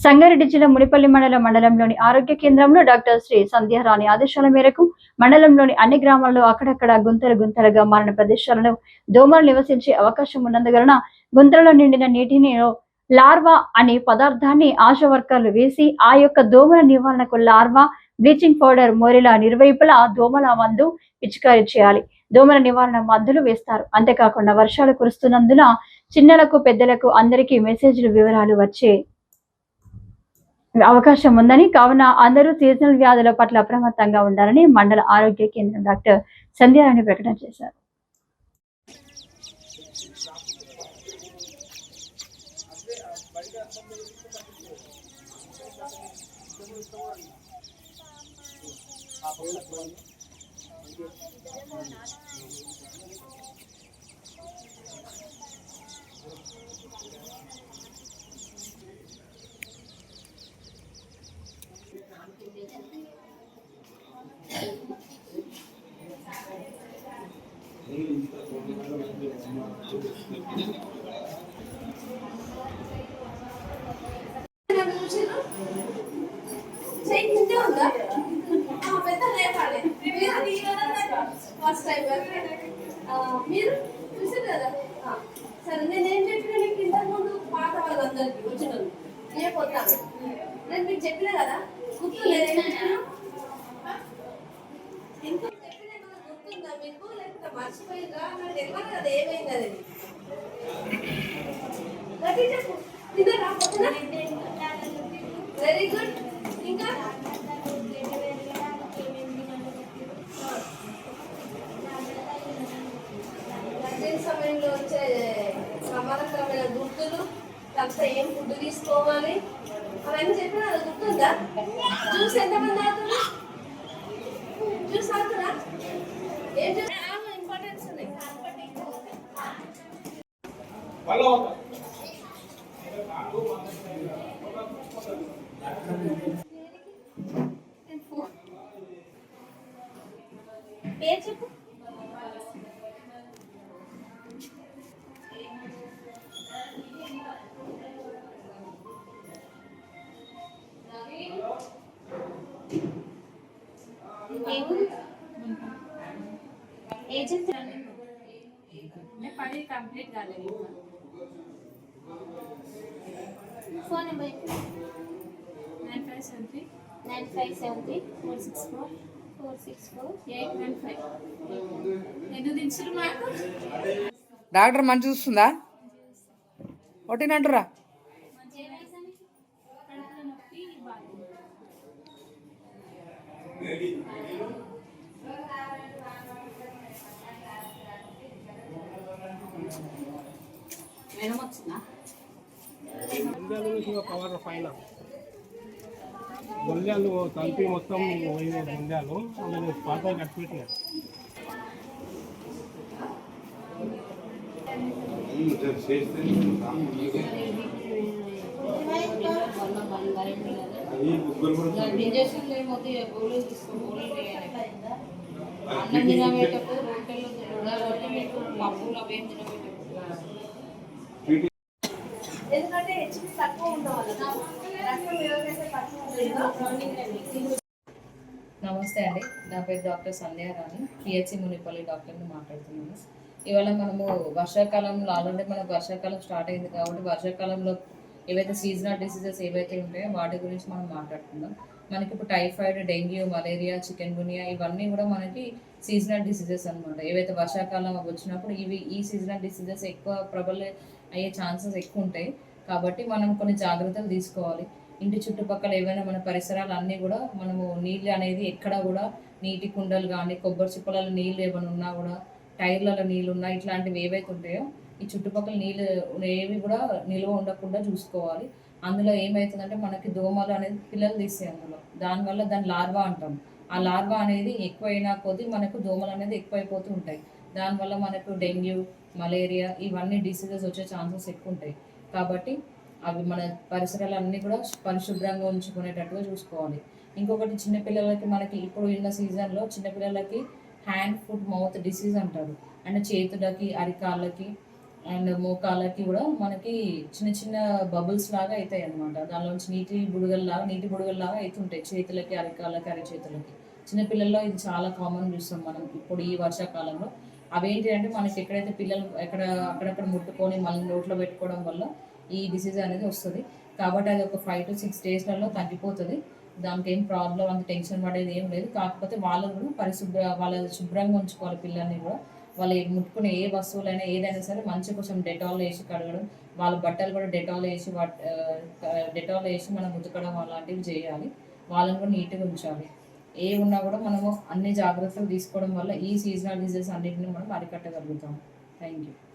సంగారెడ్డి జిల్లా మునిపల్లి మండల మండలంలోని ఆరోగ్య కేంద్రంలో డాక్టర్ శ్రీ సంధ్యారాణి ఆదేశాల మేరకు మండలంలోని అన్ని గ్రామాల్లో అక్కడక్కడ గుంతలు గుంతలుగా మారిన ప్రదేశాలను దోమలు నివసించే అవకాశం ఉన్నందువలన గుంతలలో నిండిన నీటిని లార్వా అనే పదార్థాన్ని ఆశా వర్కర్లు వేసి ఆ యొక్క దోమల నివారణకు లార్వా బ్లీచింగ్ పౌడర్ మోరిలా నిర్వైపులా దోమల మందు పిచికారీ చేయాలి. దోమల నివారణ మందులు వేస్తారు. అంతేకాకుండా వర్షాలు కురుస్తున్నందున చిన్నలకు పెద్దలకు అందరికీ మెసేజ్లు వివరాలు వచ్చే అవకాశం ఉందని కావున అందరూ సీజనల్ వ్యాధుల పట్ల అప్రమత్తంగా ఉండాలని మండల ఆరోగ్య కేంద్రం డాక్టర్ సంధ్యారాణి ప్రకటన చేశారు. ఆ, ఫస్ట్ టైం మీరు చూసారు కదా సరే నేను ఏం చెప్పిన నీకు ఇంతకు పాత వాళ్ళందరికీ వచ్చిన నేను మీకు చెప్పిన కదా? గుర్తు లేదు ఏం చెప్పినా? ఇంత చెప్పిన ఏమన్నా మర్చిపోయిందా నాకు తెలియదు కదా ఏమైంది అది గట్టి చెప్పు. తిన్నారా పొద్దున వెరీ గుడ్ ఇంకా? సమయంలో వచ్చే ప్రమాదకరమైన గుర్తులు తర్వాత ఏం ఫుడ్ తీసుకోవాలి? అవన్నీ చెప్పిన అది గుర్తుందా? జ్యూస్ ఎంతమంది ఆతున్నా జ్యూస్ ఆడుతున్నా ఏం ఇంపార్టెన్స్ పేరు చెప్పు ఏజెంట్ పని కంప్లీట్ కాలేదు phone number nine five seven three. Nine five seven three. Four six four. Four six four. Eight one five. ఎందుకు దించురు మాకు డాక్టర్ మంచి చూస్తుందా? ఒకటినంటురా కడుపులో నొప్పి ఒక కవర్ పైన. గుండెలు కలిపి మొత్తం పోయిన గుండెలు అందులో పాత కట్టిపెట్టినారు అన్నం తినబెట్టకు రొట్టెలు ఉడకబెట్టి మీకు పప్పులు అవి తినబెట్టకు నమస్తే అండి. నా పేరు డాక్టర్ సంధ్యారాణి పిహెచ్సి మునిపల్లి డాక్టర్ని మాట్లాడుతున్నాను. ఇవాళ మనము వర్షాకాలంలో ఆల్రెడీ మనకు వర్షాకాలం స్టార్ట్ అయింది కాబట్టి వర్షాకాలంలో ఏవైతే సీజనల్ డిసీజెస్ ఏవైతే ఉంటాయో వాటి గురించి మనం మాట్లాడుకుందాం. మనకి ఇప్పుడు typhoid dengue malaria chikungunya ఇవన్నీ కూడా మనకి సీజనల్ డిసీజెస్ అనమాట ఏవైతే వర్షాకాలం వచ్చినప్పుడు ఇవి ఈ సీజనల్ డిసీజెస్ ఎక్కువ ప్రబల అయ్యే ఛాన్సెస్ ఎక్కువ ఉంటాయి. కాబట్టి మనం కొన్ని జాగ్రత్తలు తీసుకోవాలి. ఇంటి చుట్టుపక్కల ఏవైనా మన పరిసరాలు అన్నీ కూడా మనము నీళ్ళు అనేది ఎక్కడ కూడా నీటి కుండలు కానీ కొబ్బరి చిప్పలలో నీళ్ళు ఏమైనా ఉన్నా కూడా టైర్లలో నీళ్ళు ఉన్నా ఇట్లాంటివి ఏవైతే ఉంటాయో ఈ చుట్టుపక్కల నీళ్ళు ఏవి కూడా నిల్వ ఉండకుండా చూసుకోవాలి. అందులో ఏమవుతుందంటే మనకి దోమలు అనేది పిల్లలు తీస్తాయి అందులో. దానివల్ల దాని లార్వా అంటాం. ఆ లార్వా అనేది ఎక్కువైనా కొద్దీ మనకు దోమలు అనేది ఎక్కువైపోతూ ఉంటాయి. దానివల్ల మనకు డెంగ్యూ మలేరియా ఇవన్నీ డిసీజెస్ వచ్చే ఛాన్సెస్ ఎక్కువ ఉంటాయి. కాబట్టి అవి మన పరిసరాలన్నీ కూడా పరిశుభ్రంగా ఉంచుకునేటట్టుగా చూసుకోవాలి. ఇంకొకటి చిన్నపిల్లలకి మనకి ఇప్పుడు ఉన్న సీజన్లో చిన్నపిల్లలకి హ్యాండ్ ఫుడ్ మౌత్ డిసీజ్ అంటారు. అంటే చేతులకి అరికాళ్ళకి అండ్ మోకాలకి కూడా మనకి చిన్న చిన్న బబుల్స్ లాగా అవుతాయి అనమాట దానిలోంచి నీటి బుడగల్లాగా నీటి బుడగల్లాగా అవుతుంటాయి. చేతులకి అరికాళ్ళకి అరిచేతులకి. చిన్నపిల్లల్లో ఇది చాలా కామన్ చూస్తాం మనం ఇప్పుడు ఈ వర్షాకాలంలో. అవేంటి అంటే మనకి ఎక్కడైతే పిల్లలు ఎక్కడ అక్కడక్కడ ముట్టుకొని మళ్ళీ నోట్లో పెట్టుకోవడం వల్ల ఈ డిసీజ్ అనేది వస్తుంది. కాబట్టి అది ఒక ఫైవ్ టు సిక్స్ డేస్లలో తగ్గిపోతుంది. దానికి ఏం ప్రాబ్లం అంత టెన్షన్ పడేది ఏం లేదు. కాకపోతే వాళ్ళు కూడా పరిశుభ్ర వాళ్ళ శుభ్రంగా ఉంచుకోవాలి పిల్లల్ని కూడా. వాళ్ళు ముట్టుకునే ఏ వస్తువులైనా ఏదైనా సరే మంచిగా కొంచెం డెటాల్ వేసి కడగడం వాళ్ళ బట్టలు కూడా డెటాల్ వేసి డెటాల్ వేసి మనం ఉతకడం అలాంటివి చేయాలి. వాళ్ళని కూడా నీట్గా ఉంచాలి. ఏ ఉన్నా కూడా మనము అన్ని జాగ్రత్తలు తీసుకోవడం వల్ల ఈ సీజనల్ డిజీజెస్ అన్నింటినీ మనం అరికట్టగలుగుతాం థ్యాంక్ యూ